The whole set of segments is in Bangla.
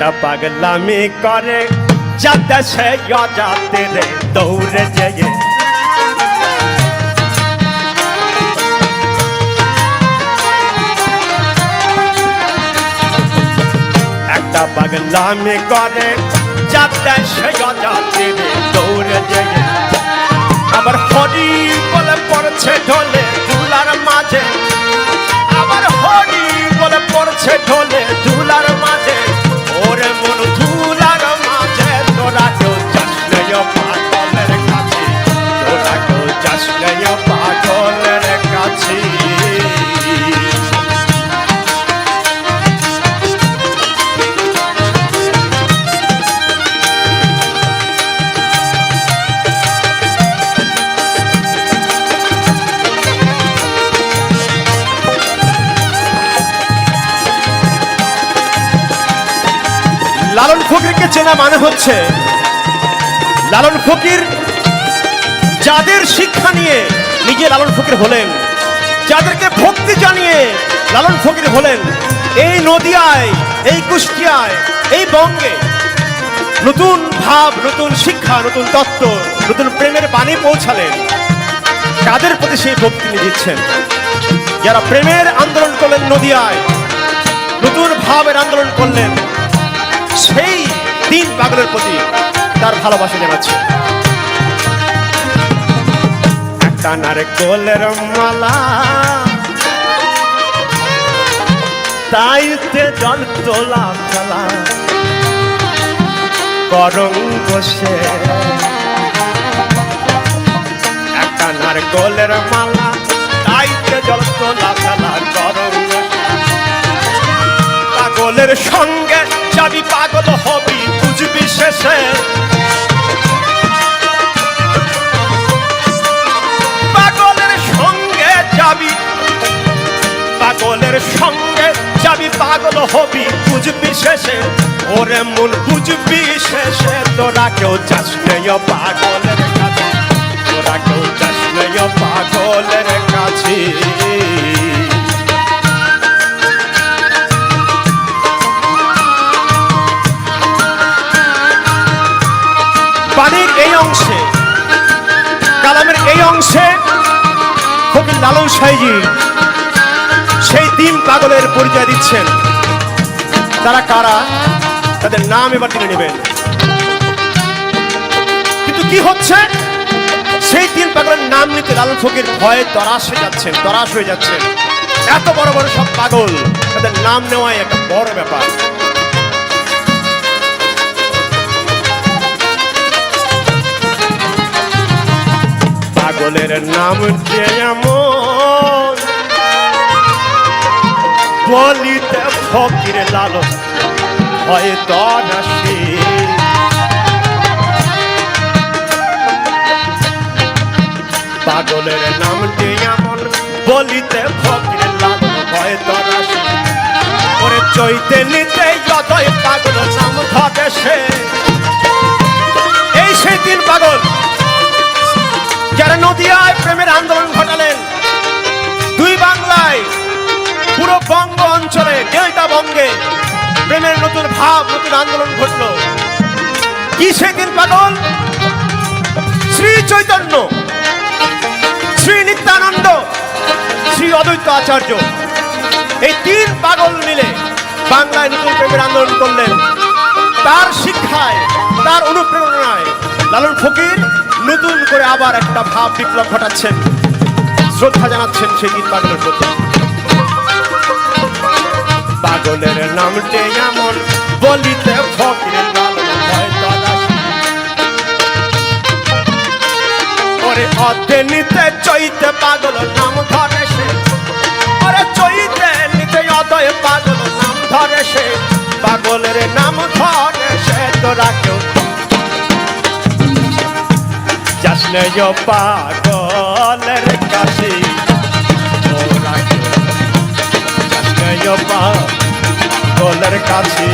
একটা পাগলামি করে, যাতে সে অজাতে রে দৌড়ে যেয়ে। একটা পাগলামি করে, যাতে সে অজাতে রে লালন ফকিরকে চেনা মানে হচ্ছে লালন ফকির যাদের শিক্ষা নিয়ে নিজে লালন ফকির হলেন, যাদেরকে ভক্তি জানিয়ে লালন ফকির হলেন, এই নদিয়ায়, এই কুষ্টিয়ায়, এই বঙ্গে নতুন ভাব, নতুন শিক্ষা, নতুন তত্ত্ব, নতুন প্রেমের বাণী পৌঁছালেন। কাদের প্রতি সেই ভক্তি দিচ্ছেন? যারা প্রেমের আন্দোলন করলেন নদিয়ায়, নতুন ভাবের আন্দোলন করলেন সেই দিন পাগলের প্রতি তার ভালোবাসা জানাচ্ছে একটা নারকেলের মালা। তাইতে জল তোলা ফেলা করং বসে। একটা নারকেলের মালা। তাইতে জল তোলা ফেলা করং পাগলের সঙ্গে যাবি পাগল হবি, বুঝবি শেষে। পাগলের সঙ্গে যাবি, পাগলের সঙ্গে যাবি, পাগল হবি, বুঝবি শেষে। ওরে মন বুঝবি শেষে। তোরা কেউ চাস নেই পাগলের কাছে, তোরা কেউ চাস নেই পাগলের কাছে। অংশে ফকির লালন সাইজি সেই তিন পাগলের পরিচয় দিচ্ছেন। তারা কারা? তাদের নাম এবার টেনে নেবেন। কিন্তু কি হচ্ছে? সেই তিন পাগলের নাম নিতে লালন ফকির ভয়ে তরাস হয়ে যাচ্ছেন তরাস হয়ে যাচ্ছেন। এত বড় বড় সব পাগল, তাদের নাম নেওয়াই একটা বড় ব্যাপার। পাগলের নাম যে এমন? বলিতে ফকির লালন হয় তরাসি পাগলের নাম যে এমন? বলিতে ফকির লালন হয় তরাসি ওরে চৈতে নিতে যতই পাগল নাম ঘটে সে। যারা নদিয়ায় প্রেমের আন্দোলন ঘটালেন। দুই বাংলায় পুরো বঙ্গ অঞ্চলে, ডেল্টা বঙ্গে প্রেমের নতুন ভাব, নতুন আন্দোলন ঘটল। কি সেদিন পাগল? শ্রী চৈতন্য, শ্রী নিত্যানন্দ, শ্রী অদ্বৈত আচার্য, এই তিন পাগল মিলে বাংলায় নতুন প্রেমের আন্দোলন করলেন। তার শিক্ষায়, তার অনুপ্রেরণায় লালন ফকির নতুন করে আবার একটা ভাব বিপ্লব ঘটাচ্ছেন। শ্রদ্ধা জানাচ্ছেন সেই তিন পাগলের প্রতি। পাগলের নামটে এমন বলিতে ফকির অর্ধে নিতে চৈতে পাগল নাম ধরে সে। ওরে চৈতে নিতে অদয় পাগল নাম ধরে সে। পাগলের নাম ধরে সে, তোরা কেউ নেই পাগলের কাছে নেই পাগলের কাছে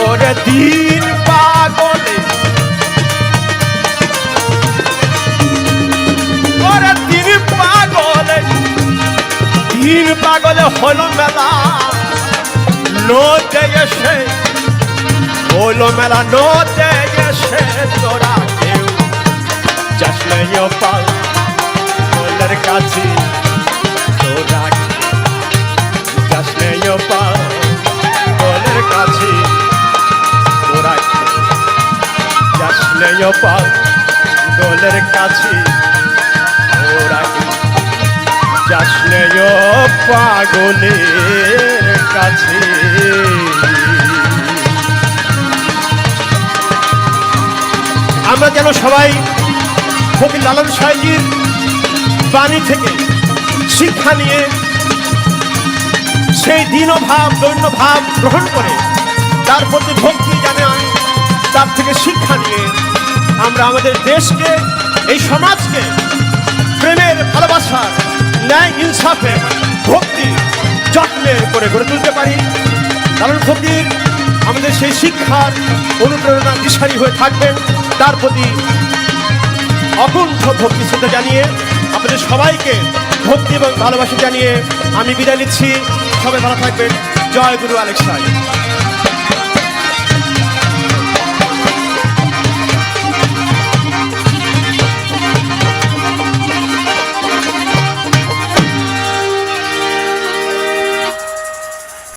ওরে দিন পাগলে। ওরে দিন পাগলে। দিন পাগলে হলো মেলা। নদে এসে, হলো মেলা নদে এসে তোরা। কেউ পাল বলের কাছে তোরা যাসলে পাল বলের কাছে তোরা যাসলে পাল দোলের কাছে তোরা যাসলে পাগলের কাছে। আমরা যেন সবাই ফকির লালন সাহেজির বাণী থেকে শিক্ষা নিয়ে সেই দীনভাব দৈন্য ভাব গ্রহণ করে তার প্রতি ভক্তি জানে তার থেকে শিক্ষা নিয়ে আমরা আমাদের দেশকে, এই সমাজকে প্রেমের ভালোবাসার ন্যায় ইনসাফে ভক্তি যত্নে করে গড়ে তুলতে পারি। কারণ ফকির, আমাদের সেই শিক্ষার অনুপ্রেরণা দিশারি হয়ে থাকবেন তার প্রতি অকুণ্ঠ ভক্তি শ্রদ্ধা জানিয়ে আপনাদের সবাইকে ভক্তি এবং ভালোবাসা জানিয়ে আমি বিদায় নিচ্ছি। সবাই ভালো থাকবেন। জয় গুরু আলেক্সাই।